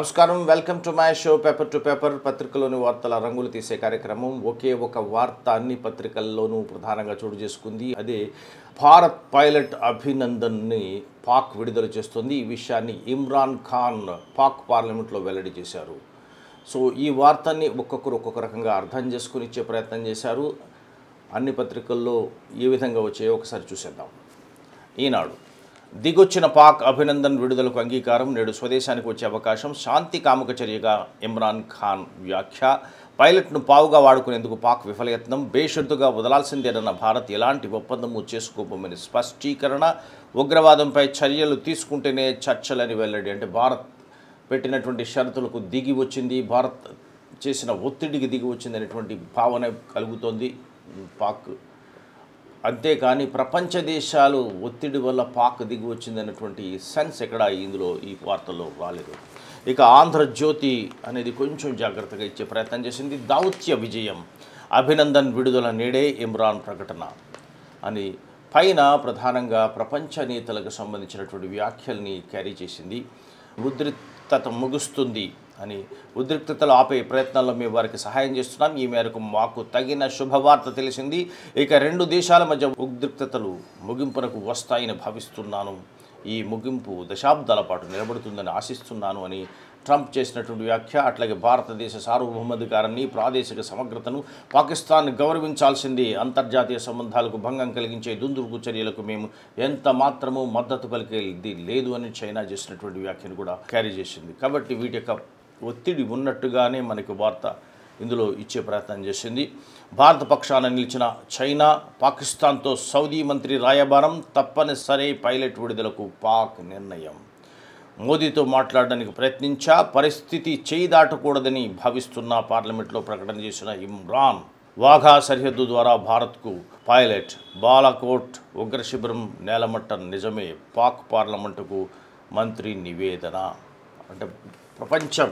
నమస్కారం. Welcome to my show paper to paper పత్రికలోని వార్తల రంగులు తీసే కార్యక్రమం ఒకే ఒక వార్త అన్ని పత్రికల్లోనూ ప్రధానంగా చోటు చేసుకుంది. అదే భారత్ పైలట్ అభినందన్ని పాక్ విడుదల చేస్తుంది. ఈ విషయాన్ని ఇమ్రాన్ ఖాన్ పాక్ పార్లమెంట్లో వెల్లడి చేశారు. సో ఈ వార్తని ఒక్కొక్కరు ఒక్కొక్క రకంగా అర్థం చేసుకుని ఇచ్చే ప్రయత్నం చేశారు. అన్ని పత్రికల్లో ఏ విధంగా వచ్చాయో ఒకసారి చూసేద్దాం. ఈనాడు దిగొచ్చిన పాక్ అభినందన్ విడుదలకు అంగీకారం నేడు స్వదేశానికి వచ్చే అవకాశం శాంతి కాముక చర్యగా ఇమ్రాన్ ఖాన్ వ్యాఖ్య. పైలట్ను పావుగా వాడుకునేందుకు పాక్ విఫలయత్నం బేషరతుగా వదలాల్సిందేనన్న భారత్ ఎలాంటి ఒప్పందము చేసుకోబోమని స్పష్టీకరణ. ఉగ్రవాదంపై చర్యలు తీసుకుంటేనే చర్చలని వెల్లడి అంటే భారత్ పెట్టినటువంటి షరతులకు దిగి వచ్చింది భారత్ చేసిన ఒత్తిడికి దిగి వచ్చింది అనేటువంటి భావన కలుగుతోంది. పాక్ అంతేకాని ప్రపంచ దేశాలు ఒత్తిడి వల్ల పాక్ దిగి వచ్చిందన్నటువంటి సెన్స్ ఎక్కడ ఇందులో ఈ వార్తల్లో రాలేదు. ఇక ఆంధ్రజ్యోతి అనేది కొంచెం జాగ్రత్తగా ఇచ్చే ప్రయత్నం చేసింది. దౌత్య విజయం అభినందన్ విడుదల నేడే ఇమ్రాన్ ప్రకటన అని పైన ప్రధానంగా ప్రపంచ నేతలకు సంబంధించినటువంటి వ్యాఖ్యల్ని క్యారీ చేసింది. ఉద్రిక్తత ముగుస్తుంది. అని ఉద్రిక్తతలు ఆపే ప్రయత్నాల్లో మేము వారికి సహాయం చేస్తున్నాం ఈ మేరకు మాకు తగిన శుభవార్త తెలిసింది. ఇక రెండు దేశాల మధ్య ఉద్రిక్తతలు ముగింపునకు వస్తాయని భావిస్తున్నాను. ఈ ముగింపు దశాబ్దాల పాటు నిలబడుతుందని ఆశిస్తున్నాను అని ట్రంప్ చేసినటువంటి వ్యాఖ్య అట్లాగే భారతదేశ సార్వభౌమాధికారాన్ని ప్రాదేశిక సమగ్రతను పాకిస్తాన్ గౌరవించాల్సింది. అంతర్జాతీయ సంబంధాలకు భంగం కలిగించే దుందుకు చర్యలకు మేము ఎంత మాత్రము మద్దతు పలికేది లేదు అని చైనా చేసినటువంటి వ్యాఖ్యను కూడా క్యారీ చేసింది. కాబట్టి వీటి యొక్క ఒత్తిడి ఉన్నట్టుగానే మనకు వార్త ఇందులో ఇచ్చే ప్రయత్నం చేసింది. భారత పక్షాన నిలిచిన చైనా పాకిస్తాన్తో సౌదీ మంత్రి రాయబారం తప్పనిసరి పైలట్ విడుదలకు పాక్ నిర్ణయం. మోదీతో మాట్లాడడానికి ప్రయత్నించా పరిస్థితి చేయి దాటకూడదని భావిస్తున్న పార్లమెంట్లో ప్రకటన చేసిన ఇమ్రాన్. వాఘా సరిహద్దు ద్వారా భారత్కు పైలట్ బాలాకోట్ ఉగ్ర శిబిరం నేలమట్టం నిజమే పాక్ పార్లమెంటుకు మంత్రి నివేదన. అంటే ప్రపంచం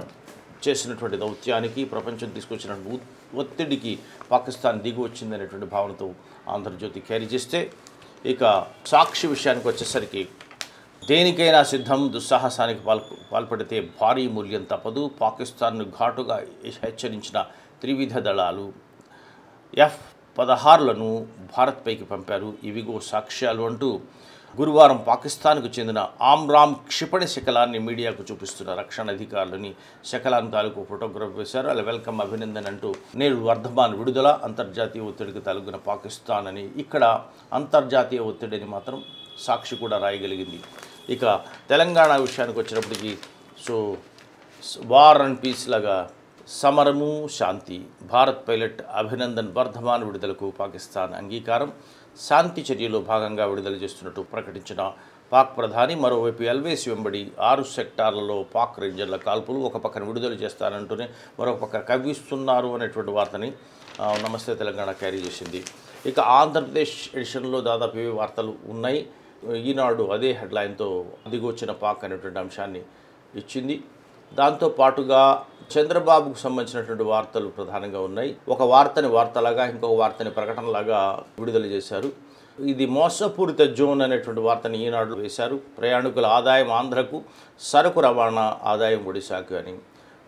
చేసినటువంటి దౌత్యానికి ప్రపంచం తీసుకొచ్చినటువంటి ఒత్తిడికి పాకిస్తాన్ దిగి వచ్చిందనేటువంటి భావనతో ఆంధ్రజ్యోతి క్యారీ చేస్తే ఇక సాక్షి విషయానికి వచ్చేసరికి దేనికైనా సిద్ధం దుస్సాహసానికి పాల్ప పాల్పడితే భారీ మూల్యం తప్పదు. పాకిస్తాన్ను ఘాటుగా హెచ్చరించిన త్రివిధ దళాలు ఎఫ్ పదహారులను భారత్పైకి పంపారు. ఇవిగో సాక్ష్యాలు అంటూ గురువారం పాకిస్తాన్కు చెందిన ఆమ్రామ్ క్షిపణి శకలాన్ని మీడియాకు చూపిస్తున్న రక్షణ అధికారులని శకలాన్ తాలూకు ఫోటోగ్రాఫ్ వేశారు. అలా వెల్కమ్ అభినందన్ అంటూ నేడు వర్ధమాన్ విడుదల అంతర్జాతీయ ఒత్తిడికి తలగిన పాకిస్తాన్ అని ఇక్కడ అంతర్జాతీయ ఒత్తిడిని మాత్రం సాక్షి కూడా రాయగలిగింది. ఇక తెలంగాణ విషయానికి వచ్చినప్పటికీ సో వార్ అండ్ పీస్ లాగా సమరము శాంతి. భారత్ పైలట్ అభినందన్ వర్ధమాన్ విడుదలకు పాకిస్తాన్ అంగీకారం. శాంతి చర్యలో భాగంగా విడుదల చేస్తున్నట్టు ప్రకటించిన పాక్ ప్రధాని మరోవైపు ఎల్వేసి వెంబడి ఆరు సెక్టార్లలో పాక్ రేంజర్ల కాల్పులు ఒక పక్కన విడుదల చేస్తానంటూనే మరొక పక్క కవ్విస్తున్నారు అనేటువంటి వార్తని నమస్తే తెలంగాణ క్యారీ చేసింది. ఇక ఆంధ్రప్రదేశ్ ఎడిషన్లో దాదాపు ఇవే వార్తలు ఉన్నాయి? ఈనాడు అదే హెడ్లైన్తో దిగొచ్చిన పాక్ అనేటువంటి అంశాన్ని ఇచ్చింది. దాంతో పాటుగా చంద్రబాబుకు సంబంధించినటువంటి వార్తలు ప్రధానంగా ఉన్నాయి. ఒక వార్తని వార్తలాగా ఇంకొక వార్తని ప్రకటనలాగా విడుదల చేశారు. ఇది మోసపూరిత జోన్ అనేటువంటి వార్తని ఈనాడు వేశారు. ప్రయాణికుల ఆదాయం ఆంధ్రకు సరుకు రవాణా ఆదాయం ఒడిశాకు అని.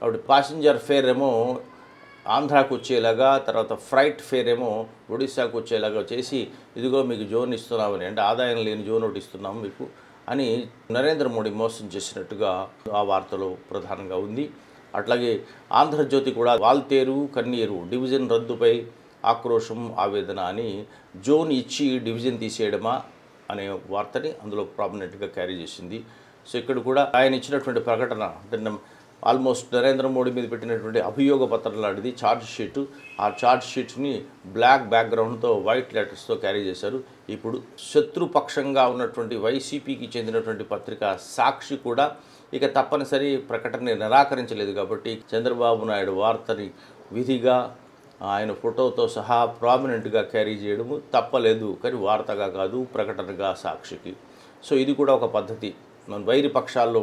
కాబట్టి ప్యాసింజర్ ఫేర్ ఏమో ఆంధ్రాకు వచ్చేలాగా తర్వాత ఫ్రైట్ ఫేర్ ఏమో ఒడిశాకు వచ్చేలాగా చేసి ఇదిగో మీకు జోన్ ఇస్తున్నామని అంటే ఆదాయం లేని జోన్ ఒకటి ఇస్తున్నాము మీకు. అని నరేంద్ర మోడీ మోసం చేసినట్టుగా ఆ వార్తలో ప్రధానంగా ఉంది. అట్లాగే ఆంధ్రజ్యోతి కూడా వాల్తేరు కన్నీరు డివిజన్ రద్దుపై ఆక్రోశం ఆవేదన అని జోన్ ఇచ్చి డివిజన్ తీసేయడమా అనే వార్తని అందులో ప్రామినెంట్గా క్యారీ చేసింది. సో ఇక్కడ కూడా ఆయన ఇచ్చినటువంటి ప్రకటన అంటే ఆల్మోస్ట్ నరేంద్ర మోడీ మీద పెట్టినటువంటి అభియోగ పత్రం లాంటిది ఛార్జ్ షీటు ఆ ఛార్జ్ షీట్ని బ్లాక్ బ్యాక్గ్రౌండ్తో వైట్ లెటర్స్తో క్యారీ చేశారు. ఇప్పుడు శత్రుపక్షంగా ఉన్నటువంటి వైసీపీకి చెందినటువంటి పత్రిక సాక్షి కూడా ఇక తప్పనిసరి ప్రకటన నిరాకరించలేదు కాబట్టి చంద్రబాబు నాయుడు వార్తని విధిగా ఆయన ఫోటోతో సహా ప్రామినెంట్గా క్యారీ చేయడము తప్పలేదు. కానీ వార్తగా కాదు ప్రకటనగా సాక్షికి. సో ఇది కూడా ఒక పద్ధతి. మన వైరి పక్షాల్లో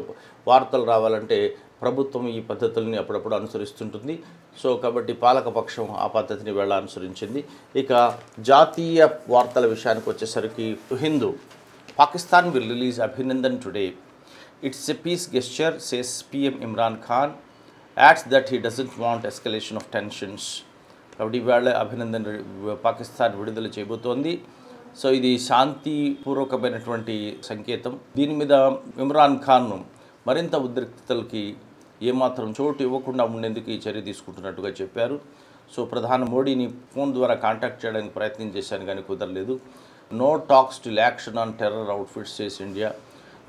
వార్తలు రావాలంటే ప్రభుత్వం ఈ పద్ధతుల్ని అప్పుడప్పుడు అనుసరిస్తుంటుంది. సో కాబట్టి పాలకపక్షం ఆ పద్ధతిని వెళ్ళ అనుసరించింది. ఇక జాతీయ వార్తల విషయానికి వచ్చేసరికి Hindu Pakistan will release Abhinandan today. It's a peace gesture says PM Imran Khan. Adds that he doesn't want escalation of tensions. కాబట్టి ఇవాళ అభినందన్ పాకిస్తాన్ విడుదల చేయబోతోంది. సో ఇది శాంతిపూర్వకమైనటువంటి సంకేతం. దీని మీద ఇమ్రాన్ ఖాన్ను మరింత ఉద్రిక్తతలకి ఏమాత్రం చోటు ఇవ్వకుండా ఉండేందుకు ఈ చర్య తీసుకుంటున్నట్టుగా చెప్పారు. సో ప్రధాని మోడీని ఫోన్ ద్వారా కాంటాక్ట్ చేయడానికి ప్రయత్నం చేశాను కానీ కుదరలేదు. No talks to action on terror outfits చేసి ఇండియా.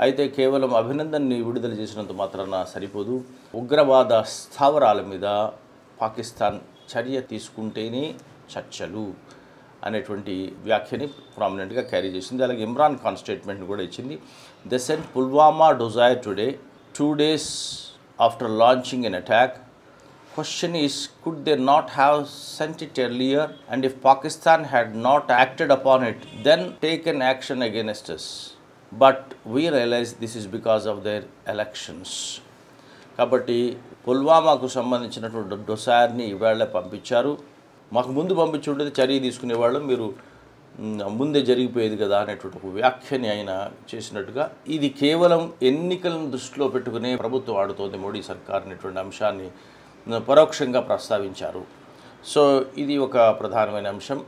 అయితే కేవలం అభినందన్ని విడుదల చేసినంత మాత్రాన సరిపోదు. ఉగ్రవాద స్థావరాల మీద పాకిస్తాన్ చర్య తీసుకుంటేనే చర్చలు అనేటువంటి వ్యాఖ్యని ప్రామినెంట్గా క్యారీ చేసింది. అలాగే ఇమ్రాన్ ఖాన్ స్టేట్మెంట్ని కూడా ఇచ్చింది. The sent Pulwama dossier today two days after launching an attack Question is, could they not have sent it earlier? And if Pakistan had not acted upon it, then taken action against us. But we realize this is because of their elections. కాబట్టి పుల్వామాకు సంబంధించినటువంటి డొసార్ని ఇవాళ పంపించారు మాకు ముందు పంపించి ఉండేది చర్య తీసుకునేవాళ్ళు మీరు మ్, ముందే జరిగిపోయేది కదా అనేటువంటి ఒక వ్యాఖ్యని ఆయన చేసినట్టుగా ఇది కేవలం ఎన్నికలను దృష్టిలో పెట్టుకునే ప్రభుత్వం ఆడుతోంది మోడీ సర్కార్ అనేటువంటి అంశాన్ని పరోక్షంగా ప్రస్తావించారు. సో ఇది ఒక ప్రధానమైన అంశం.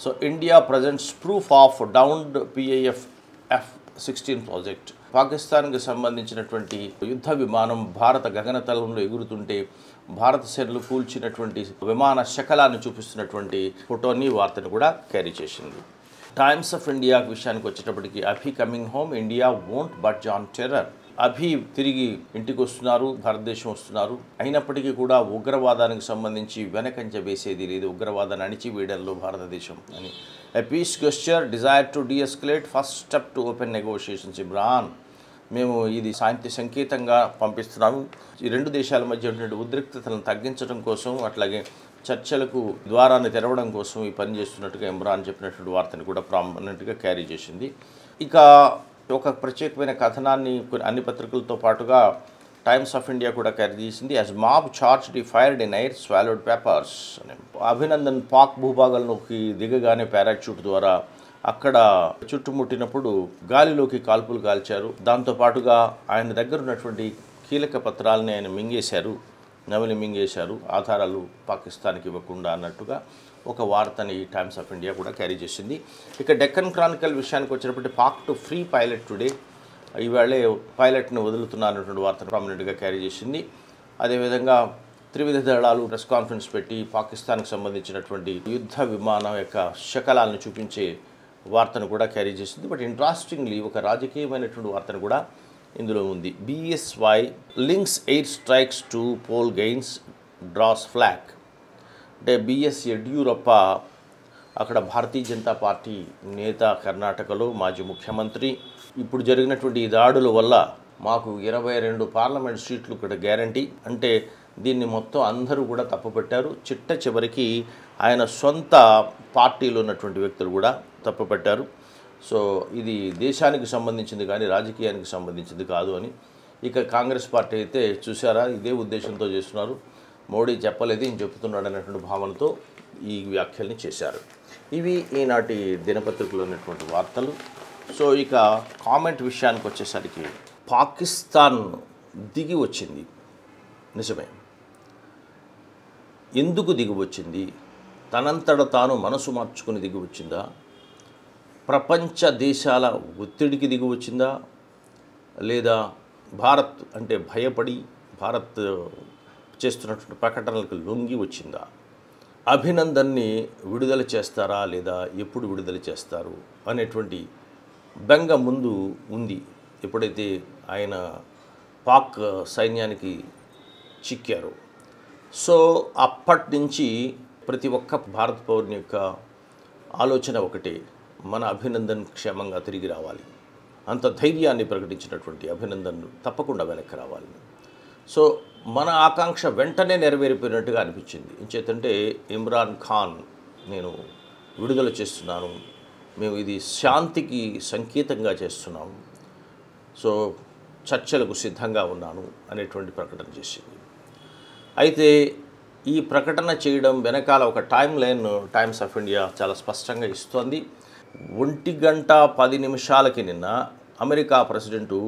So India presents proof of downed PIF F sixteen project. పాకిస్తాన్కి సంబంధించినటువంటి యుద్ధ విమానం భారత గగనతలంలో ఎగురుతుంటే భారత సేనలు కూల్చినటువంటి విమాన శకలాన్ని చూపిస్తున్నటువంటి ఫోటోని వార్తను కూడా క్యారీ చేసింది. టైమ్స్ ఆఫ్ ఇండియా విషయానికి వచ్చేటప్పటికి Abhi coming home India won't but john terror. Abhi తిరిగి ఇంటికి వస్తున్నారు భారతదేశం వస్తున్నారు. అయినప్పటికీ కూడా ఉగ్రవాదానికి సంబంధించి వెనకంజ వేసేది లేదు. ఉగ్రవాదాన్ని అణిచివేయడంలో భారతదేశం అని. A peace gesture desire to deescalate first step to open negotiations Imran మేము ఇది శాంతి సంకేతంగా పంపిస్తున్నాము. ఈ రెండు దేశాల మధ్య ఉన్నటువంటి ఉద్రిక్తతలను తగ్గించడం కోసం అట్లాగే చర్చలకు ద్వారాన్ని తెరవడం కోసం ఈ పని చేస్తున్నట్టుగా ఇమ్రాన్ చెప్పినటువంటి వార్తని కూడా ప్రామినెంట్గా క్యారీ చేసింది. ఇక ఒక ప్రత్యేకమైన కథనాన్ని అన్ని పత్రికలతో పాటుగా టైమ్స్ ఆఫ్ ఇండియా కూడా క్యారీ చేసింది. As mob charged fired in air swallowed papers అని అభినందన్ పాక్ భూభాగంలోకి దిగగానే పారాచ్యూట్ ద్వారా అక్కడ చుట్టుముట్టినప్పుడు గాలిలోకి కాల్పులు కాల్చారు. దాంతో పాటుగా ఆయన దగ్గర ఉన్నటువంటి కీలక పత్రాలని ఆయన మింగేశారు. నవలి మింగేశారు. ఆధారాలు పాకిస్తాన్కి ఇవ్వకుండా అన్నట్టుగా ఒక వార్తని టైమ్స్ ఆఫ్ ఇండియా కూడా క్యారీ చేసింది. ఇక డెక్కన్ క్రానికల్ విషయానికి వచ్చినప్పటి Pak to free pilot today ఈవేళే పైలట్ను వదులుతున్నారన్నటువంటి వార్తను ప్రామినెంట్గా క్యారీ చేసింది. అదేవిధంగా త్రివిధ దళాలు ప్రెస్ కాన్ఫరెన్స్ పెట్టి పాకిస్తాన్కి సంబంధించినటువంటి యుద్ధ విమానం యొక్క శకలాలను చూపించే వార్తను కూడా క్యారీ చేస్తుంది. బట్ ఇంట్రెస్టింగ్లీ ఒక రాజకీయమైనటువంటి వార్తను కూడా ఇందులో ఉంది. BSY links air strikes to poll gains draws flak అంటే బిఎస్ యడ్యూరప్ప అక్కడ భారతీయ జనతా పార్టీ నేత కర్ణాటకలో మాజీ ముఖ్యమంత్రి. ఇప్పుడు జరిగినటువంటి ఈ దాడుల వల్ల మాకు ఇరవై రెండు పార్లమెంట్ సీట్లు ఇక్కడ గ్యారంటీ. అంటే దీన్ని మొత్తం అందరూ కూడా తప్పుపట్టారు చిట్ట చివరికి ఆయన సొంత పార్టీలో ఉన్నటువంటి వ్యక్తులు కూడా తప్పుపట్టారు సో ఇది దేశానికి సంబంధించింది కానీ రాజకీయానికి సంబంధించింది కాదు అని. ఇక కాంగ్రెస్ పార్టీ అయితే చూసారా ఇదే ఉద్దేశంతో చేస్తున్నారు. మోడీ చెప్పలేదు ఈయన చెప్తున్నాడు అనేటువంటి భావనతో ఈ వ్యాఖ్యల్ని చేశారు. ఇవి ఈనాటి దినపత్రికలో ఉన్నటువంటి వార్తలు. సో ఇక కామెంట్ విషయానికి వచ్చేసరికి పాకిస్తాన్ దిగి వచ్చింది. నిజమే. ఎందుకు దిగువచ్చింది? తనంతట తాను మనసు మార్చుకుని దిగువచ్చిందా? ప్రపంచ దేశాల ఒత్తిడికి దిగువచ్చిందా? లేదా భారత్ అంటే భయపడి భారత్ చేస్తున్నటువంటి ప్రకటనలకు లొంగి వచ్చిందా? అభినందన్ని విడుదల చేస్తారా లేదా ఎప్పుడు విడుదల చేస్తారు అనేటువంటి బెంగ ముందు ఉంది. ఎప్పుడైతే ఆయన పాక్ సైన్యానికి చిక్కారో సో అప్పటి నుంచి ప్రతి ఒక్క భారత పౌరుని యొక్క ఆలోచన ఒకటే మన అభినందన్ క్షేమంగా తిరిగి రావాలి. అంత ధైర్యాన్ని ప్రకటించినటువంటి అభినందన్ తప్పకుండా వెనక్కి రావాలి. సో మన ఆకాంక్ష వెంటనే నెరవేరిపోయినట్టుగా అనిపించింది. ఇంచేతంటే ఇమ్రాన్ ఖాన్ నేను విడుదల చేస్తున్నాను. మేము ఇది శాంతికి సంకేతంగా చేస్తున్నాము సో చర్చలకు సిద్ధంగా ఉన్నాను అనేటువంటి ప్రకటన చేసింది. అయితే ఈ ప్రకటన చేయడం వెనకాల ఒక timeline Times of India చాలా స్పష్టంగా ఇస్తోంది. ఒంటి గంట పది నిమిషాలకి నిన్న అమెరికా ప్రెసిడెంటు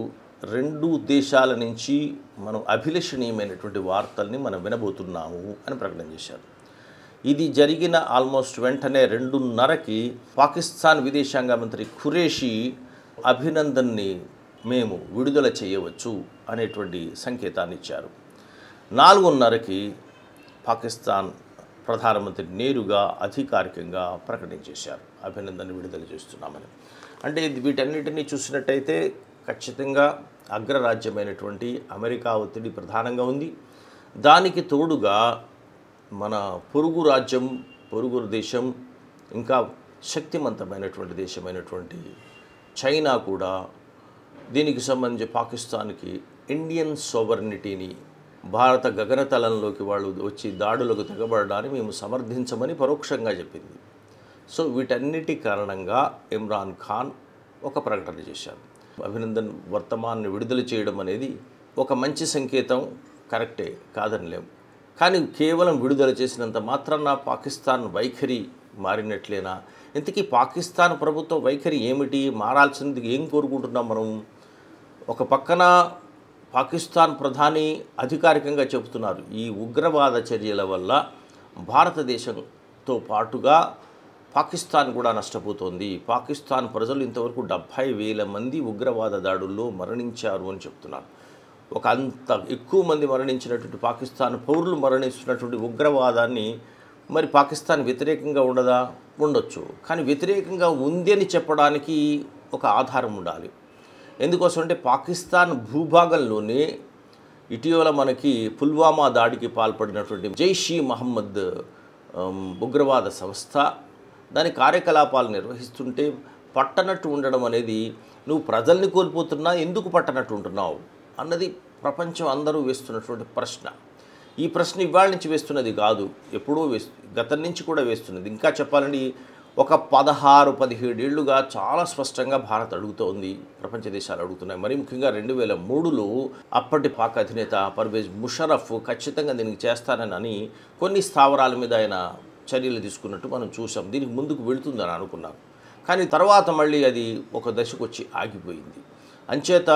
రెండు దేశాల నుంచి మనం అభిలషణీయమైనటువంటి వార్తల్ని మనం వినబోతున్నాము అని ప్రకటన చేశారు. ఇది జరిగిన ఆల్మోస్ట్ వెంటనే రెండున్నరకి పాకిస్తాన్ విదేశాంగ మంత్రి ఖురేషి అభినందన్ని మేము విడుదల చేయవచ్చు అనేటువంటి సంకేతాన్ని ఇచ్చారు. నాలుగున్నరకి పాకిస్తాన్ ప్రధానమంత్రి నేరుగా అధికారికంగా ప్రకటించేశారు అభినందన విడుదల చేస్తున్నామని. అంటే ఇది వీటన్నిటినీ చూసినట్టయితే ఖచ్చితంగా అగ్రరాజ్యమైనటువంటి అమెరికా ఒత్తిడి ప్రధానంగా ఉంది. దానికి తోడుగా మన పొరుగు రాజ్యం పొరుగు దేశం ఇంకా శక్తివంతమైనటువంటి దేశమైనటువంటి చైనా కూడా దీనికి సంబంధించి పాకిస్తాన్కి ఇండియన్ సోవర్నిటీని భారత గగనతలంలోకి వాళ్ళు వచ్చి దాడులకు తెగబడడాన్ని మేము సమర్థించమని పరోక్షంగా చెప్పింది. సో వీటన్నిటి కారణంగా ఇమ్రాన్ ఖాన్ ఒక ప్రకటన చేశారు. అభినందన్ వర్తమాన్ని విడుదల చేయడం అనేది ఒక మంచి సంకేతం కరెక్టే కాదనిలేం కానీ కేవలం విడుదల చేసినంత మాత్రాన పాకిస్తాన్ వైఖరి మారినట్లేనా? ఇంతకీ పాకిస్తాన్ ప్రభుత్వ వైఖరి ఏమిటి? మారాల్సింది ఏం కోరుకుంటున్నాం మనం? ఒక పక్కన పాకిస్తాన్ ప్రధాని అధికారికంగా చెబుతున్నారు. ఈ ఉగ్రవాద చర్యల వల్ల భారతదేశంతో పాటుగా పాకిస్తాన్ కూడా నష్టపోతోంది. పాకిస్తాన్ ప్రజలు ఇంతవరకు డెబ్భై వేల మంది ఉగ్రవాద దాడుల్లో మరణించారు అని చెప్తున్నారు. ఒక అంత ఎక్కువ మంది మరణించినటువంటి పాకిస్తాన్ పౌరులు మరణిస్తున్నటువంటి ఉగ్రవాదాన్ని మరి పాకిస్తాన్ వ్యతిరేకంగా ఉండదా? ఉండొచ్చు. కానీ వ్యతిరేకంగా ఉంది అని చెప్పడానికి ఒక ఆధారం ఉండాలి. ఎందుకోసం అంటే పాకిస్తాన్ భూభాగంలోనే ఇటీవల మనకి పుల్వామా దాడికి పాల్పడినటువంటి జైషీ మహమ్మద్ ఉగ్రవాద సంస్థ దాని కార్యకలాపాలు నిర్వహిస్తుంటే పట్టనట్టు ఉండడం అనేది నువ్వు ప్రజల్ని కోల్పోతున్నా ఎందుకు పట్టనట్టు ఉంటున్నావు అన్నది ప్రపంచం అందరూ వేస్తున్నటువంటి ప్రశ్న. ఈ ప్రశ్న ఇవాళ నుంచి వేస్తున్నది కాదు ఎప్పుడూ వేస్తు గతం నుంచి కూడా వేస్తున్నది. ఇంకా చెప్పాలని ఒక పదహారు పదిహేడేళ్ళుగా చాలా స్పష్టంగా భారత్ అడుగుతోంది. ప్రపంచ దేశాలు అడుగుతున్నాయి. మరి ముఖ్యంగా రెండు వేల మూడులో అప్పటి పాక్ అధినేత పర్వేజ్ ముషరఫ్ ఖచ్చితంగా దీనికి చేస్తానని కొన్ని స్థావరాల మీద ఆయన చర్యలు తీసుకున్నట్టు మనం చూసాం దీనికి ముందుకు వెళుతుందని అనుకున్నాం. కానీ తర్వాత మళ్ళీ అది ఒక దశకు వచ్చి ఆగిపోయింది. అంచేత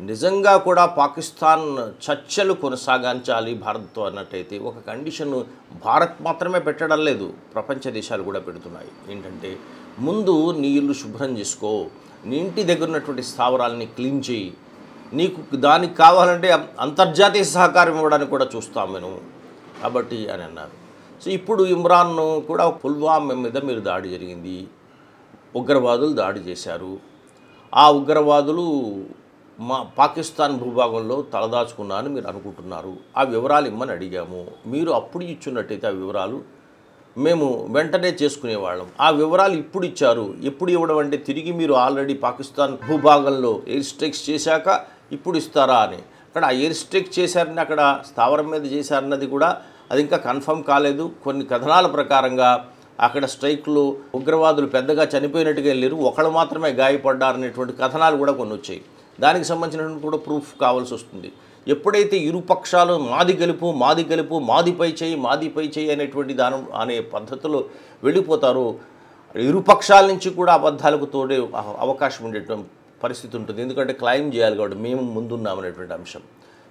నిజంగా కూడా పాకిస్తాన్ చర్చలు కొనసాగించాలి భారత్తో అన్నట్టయితే ఒక కండిషన్ భారత్ మాత్రమే పెట్టడం లేదు. ప్రపంచ దేశాలు కూడా పెడుతున్నాయి. ఏంటంటే ముందు నీ ఇల్లు శుభ్రం చేసుకో నీ ఇంటి దగ్గర ఉన్నటువంటి స్థావరాలని క్లీన్ చేయి. నీకు దానికి కావాలంటే అంతర్జాతీయ సహకారం ఇవ్వడానికి కూడా చూస్తాం మేము. కాబట్టి అని అన్నారు. సో ఇప్పుడు ఇమ్రాన్ కూడా పుల్వామా మీద మీరు దాడి జరిగింది. ఉగ్రవాదులు దాడి చేశారు. ఆ ఉగ్రవాదులు మా పాకిస్తాన్ భూభాగంలో తలదాచుకున్నారని మీరు అనుకుంటున్నారు. ఆ వివరాలు ఇమ్మని అడిగాము. మీరు అప్పుడు ఇచ్చున్నట్టయితే ఆ వివరాలు మేము వెంటనే చేసుకునేవాళ్ళం ఆ వివరాలు ఇప్పుడు ఇచ్చారు. ఎప్పుడు ఇవ్వడం అంటే తిరిగి మీరు ఆల్రెడీ పాకిస్తాన్ భూభాగంలో ఎయిర్ స్ట్రైక్స్ చేశాక ఇప్పుడు ఇస్తారా అని. అక్కడ ఆ ఎయిర్ స్ట్రైక్ చేశారని అక్కడ స్థావరం మీద చేశారన్నది కూడా అది ఇంకా కన్ఫర్మ్ కాలేదు. కొన్ని కథనాల ప్రకారంగా అక్కడ స్ట్రైక్లు ఉగ్రవాదులు పెద్దగా చనిపోయినట్టుగా వెళ్ళారు. ఒకళ్ళు మాత్రమే గాయపడ్డారనేటువంటి కథనాలు కూడా కొన్ని వచ్చాయి. దానికి సంబంధించినటువంటి కూడా ప్రూఫ్ కావాల్సి వస్తుంది. ఎప్పుడైతే ఇరు పక్షాలు మాది గెలుపు మాది గెలుపు మాదిపై చేయి మాదిపై చేయి అనేటువంటి దానం అనే పద్ధతిలో వెళ్ళిపోతారో ఇరు పక్షాల నుంచి కూడా అబద్ధాలకు తోడే అవ- అవకాశం ఉండేటువంటి పరిస్థితి ఉంటుంది. ఎందుకంటే క్లైమ్ చేయాలి కాబట్టి మేము ముందున్నామనేటువంటి అంశం.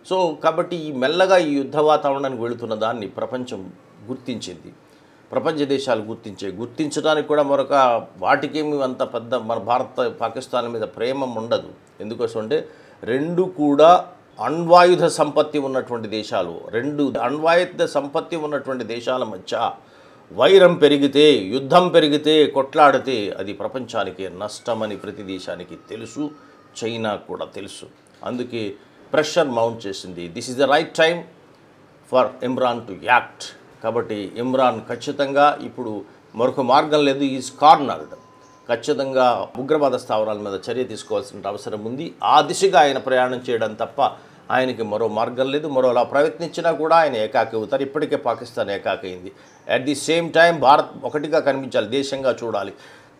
సో కాబట్టి ఈ మెల్లగా ఈ యుద్ధ వాతావరణానికి వెళుతున్న దాన్ని ప్రపంచం గుర్తించింది. ప్రపంచ దేశాలు గుర్తించే గుర్తించడానికి కూడా మరొక వాటికేమి అంత పెద్ద మన భారత పాకిస్తాన్ మీద ప్రేమ ఉండదు. ఎందుకోసం అంటే రెండు కూడా అణ్వాయుధ సంపత్తి ఉన్నటువంటి దేశాలు. రెండు అణ్వాయుధ సంపత్తి ఉన్నటువంటి దేశాల మధ్య వైరం పెరిగితే యుద్ధం పెరిగితే కొట్లాడితే అది ప్రపంచానికి నష్టమని ప్రతి దేశానికి తెలుసు. చైనా కూడా తెలుసు. అందుకే ప్రెషర్ మౌంట్ చేసింది. This is the right time for Imran to act. కాబట్టి ఇమ్రాన్ ఖచ్చితంగా ఇప్పుడు మరొక మార్గం లేదు ఈజ్ కార్నర్డ్ ఖచ్చితంగా ఉగ్రవాద స్థావరాల మీద చర్య తీసుకోవాల్సిన అవసరం ఉంది. ఆ దిశగా ఆయన ప్రయాణం చేయడం తప్ప ఆయనకి మరో మార్గం లేదు. మరోలా ప్రయత్నించినా కూడా ఆయన ఏకాకి అవుతారు. ఇప్పటికే Pakistan ఏకాకైంది. At the same time Bharat ఒకటిగా కనిపించాలి. దేశంగా చూడాలి.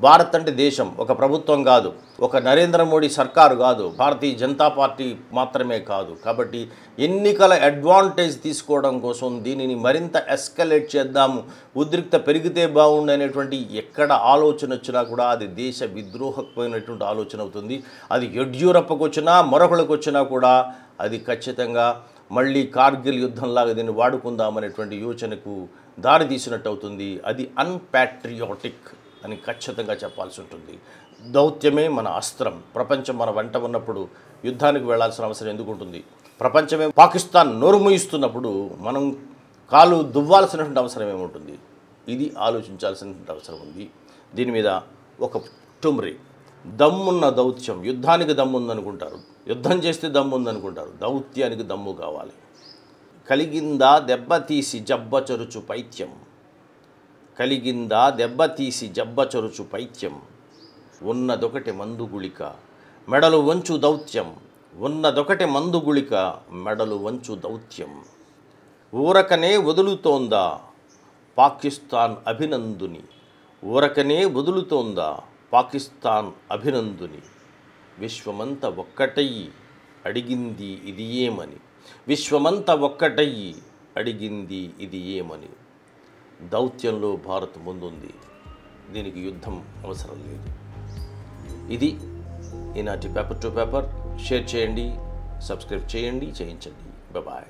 భారత్ అంటే దేశం ఒక ప్రభుత్వం కాదు ఒక నరేంద్ర మోడీ సర్కారు కాదు భారతీయ జనతా పార్టీ మాత్రమే కాదు. కాబట్టి ఎన్నికల అడ్వాంటేజ్ తీసుకోవడం కోసం దీనిని మరింత ఎస్కలేట్ చేద్దాము. ఉద్రిక్త పెరిగితే బాగుండు అనేటువంటి ఎక్కడ ఆలోచన వచ్చినా కూడా అది దేశ విద్రోహకమైనటువంటి ఆలోచన అవుతుంది. అది యడ్యూరప్పకు వచ్చినా మరొకళ్ళకు వచ్చినా కూడా అది ఖచ్చితంగా మళ్ళీ కార్గిల్ యుద్ధంలాగా దీన్ని వాడుకుందామనేటువంటి యోచనకు దారి తీసినట్టు అవుతుంది. అది అన్పాట్రియాటిక్ అని ఖచ్చితంగా చెప్పాల్సి ఉంటుంది. దౌత్యమే మన అస్త్రం. ప్రపంచం మన వెంట ఉన్నప్పుడు యుద్ధానికి వెళ్ళాల్సిన అవసరం ఎందుకు ఉంటుంది? ప్రపంచమే పాకిస్తాన్ నోరుమూయిస్తున్నప్పుడు మనం కాలు దువ్వాల్సినటువంటి అవసరం ఏముంటుంది? ఇది ఆలోచించాల్సినటువంటి అవసరం ఉంది. దీని మీద ఒక టుమ్రి. దమ్మున్న దౌత్యం. యుద్ధానికి దమ్ము ఉందనుకుంటారు. యుద్ధం చేస్తే దమ్ము ఉందనుకుంటారు. దౌత్యానికి దమ్ము కావాలి. కలిగిందా దెబ్బతీసి జబ్బచరుచు పైత్యం. కలిగిందా దెబ్బతీసి జబ్బచరుచు పైత్యం. ఉన్నదొకటి మందు గుళిక మెడలు వంచు దౌత్యం. ఉన్నదొకటి మందు గుళిక మెడలు వంచు దౌత్యం. ఊరకనే వదులుతోందా? పాకిస్తాన్ అభినందుని. ఊరకనే వదులుతోందా? పాకిస్తాన్ అభినందుని. విశ్వమంత ఒక్కటయ్యి అడిగింది ఇది ఏమని? విశ్వమంత ఒక్కటయ్యి అడిగింది ఇది ఏమని? దౌత్యంలో భారత్ ముందుంది. దీనికి యుద్ధం అవసరం లేదు. ఇది ఈనాటి పేపర్ టు పేపర్. షేర్ చేయండి సబ్స్క్రైబ్ చేయండి చేయించండి. బాయ్